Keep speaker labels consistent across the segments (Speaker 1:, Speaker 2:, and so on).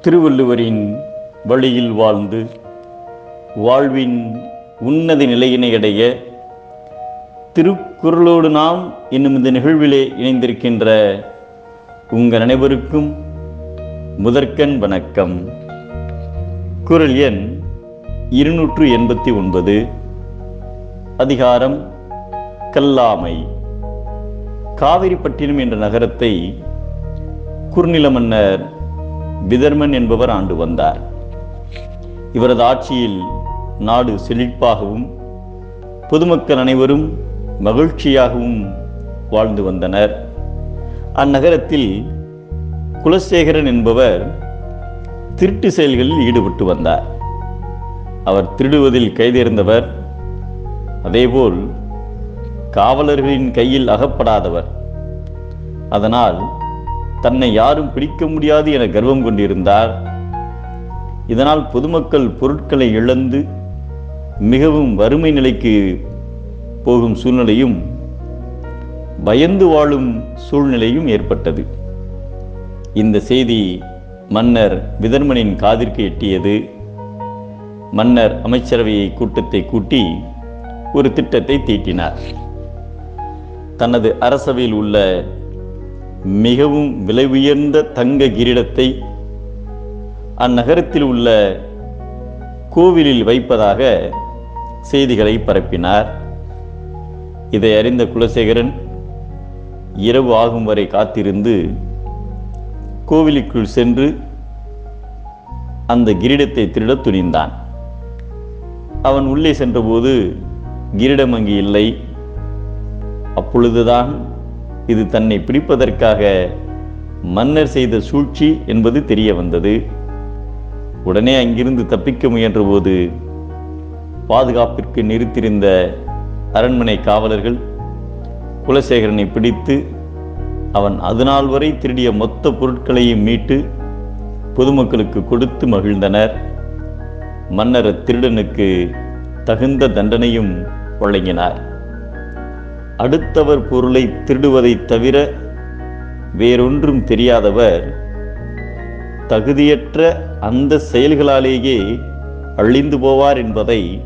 Speaker 1: திருவள்ளுவரின் வழியில் வாழ்ந்து வாழ்வின் உன்னத நிலையினை அடைய திருக்குறளோடு நாம் இன்னும் இந்த நிகழ்விலே இணைந்திருக்கின்ற உங்கள் அனைவருக்கும் முதற்கண் வணக்கம். குரல் எண் இருநூற்று எண்பத்தி ஒன்பது அதிகாரம் கல்லாமை. காவிரிப்பட்டினம் என்ற நகரத்தை குறுநில மன்னர் விதர்மன் என்பவர் ஆண்டு வந்தார். இவரது ஆட்சியில் நாடு செழிப்பாகவும் பொதுமக்கள் அனைவரும் மகிழ்ச்சியாகவும் வாழ்ந்து வந்தனர். அந்நகரத்தில் குலசேகரன் என்பவர் திருட்டு செயல்களில் ஈடுபட்டு வந்தார். அவர் திருடுவதில் கைதேர்ந்தவர் அதேபோல் காவலர்களின் கையில் அகப்படாதவர். அதனால் தன்னை யாரும் பிடிக்க முடியாது என கர்வம் கொண்டிருந்தார். இதனால் பொதுமக்கள் பொருட்களை இழந்து மிகவும் வறுமை நிலைக்கு போகும் சூழ்நிலையும் பயந்து வாழும் சூழ்நிலையும் ஏற்பட்டது. இந்த செய்தி மன்னர் விதர்மனின் காதிற்கு எட்டியது. மன்னர் அமைச்சரவையை கூட்டத்தை கூட்டி ஒரு திட்டத்தை தீட்டினார். தனது அரசவையில் உள்ள மிகவும் விலை உயர்ந்த தங்க கிரீடத்தை அந்நகரத்தில் உள்ள கோவிலில் வைப்பதாக செய்திகளை பரப்பினார். இதை அறிந்த குலசேகரன் இரவு ஆகும் வரை காத்திருந்து கோவிலுக்குள் சென்று அந்த கிரீடத்தை திருடத் துணிந்தான். அவன் உள்ளே சென்றபோது கிரீடம் அங்கு இல்லை. அப்பொழுதுதான் இது தன்னை பிடிப்பதற்காக மன்னர் செய்த சூழ்ச்சி என்பது தெரிய வந்தது. உடனே அங்கிருந்து தப்பிக்க முயன்றபோது பாதுகாப்பிற்கு நிறுத்தியிருந்த அரண்மனை காவலர்கள் குலசேகரனை பிடித்து அவன் அதுநாள் வரை திருடிய மொத்த பொருட்களையும் மீட்டு பொதுமக்களுக்கு கொடுத்து மகிழ்ந்தனர். மன்னர் திருடனுக்கு தகுந்த தண்டனையும் வழங்கினார். அடுத்தவர் பொருளை திருடுவதைத் தவிர வேறொன்றும் தெரியாதவர் தகுதியற்ற அந்த செயல்களாலேயே அழிந்து போவார் என்பதை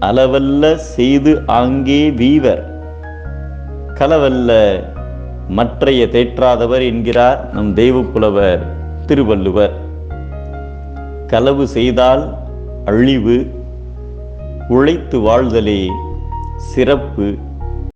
Speaker 1: அளவல்ல செய்து ஆங்கே வீவர். களவல்ல மற்றைய தேற்றாதவர் என்கிறார் நம் தெய்வப்புலவர் திருவள்ளுவர். களவு செய்தால் அழிவு உழைத்து வாழ்தலே சிறப்பு